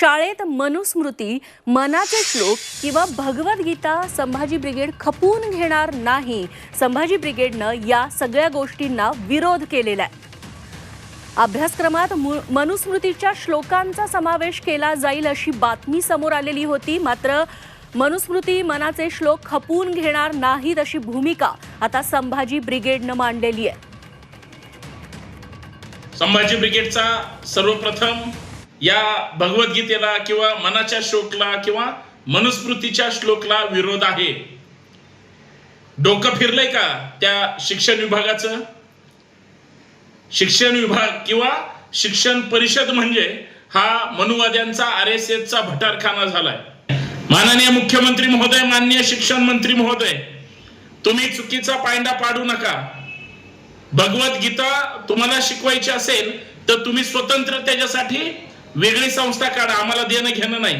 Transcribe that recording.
शाळेत मनुस्मृती मनाचे श्लोक किंवा भगवद्गीता संभाजी ब्रिगेड खपून घेणार नाही. संभाजी ब्रिगेडनं या सगळ्या गोष्टींना विरोध केलेला आहे. अभ्यासक्रमात मनुस्मृतीच्या श्लोकांचा समावेश केला जाईल अशी बातमी समोर आलेली होती. मात्र मनुस्मृती मनाचे श्लोक खपून घेणार नाहीत अशी भूमिका आता संभाजी ब्रिगेडनं मांडलेली आहे. संभाजी ब्रिगेडचा सर्वप्रथम या भगवद्गीतेला किंवा मनाच्या श्लोकला किंवा मनुस्मृतीच्या श्लोकला विरोध आहे. डोकं फिरलंय का त्या शिक्षण विभागाचं? शिक्षण विभाग किंवा शिक्षण परिषद म्हणजे हा मनुवाद्यांचा आर एस एसचा भटारखाना झालाय. माननीय मुख्यमंत्री महोदय माननीय शिक्षण मंत्री महोदय तुम्ही चुकीचा पायंडा पाडू नका. भगवद्गीता तुम्हाला शिकवायची असेल तर तुम्ही स्वतंत्र त्याच्यासाठी वेगळी संस्था काढा आम्हाला देणं घेणं नाही.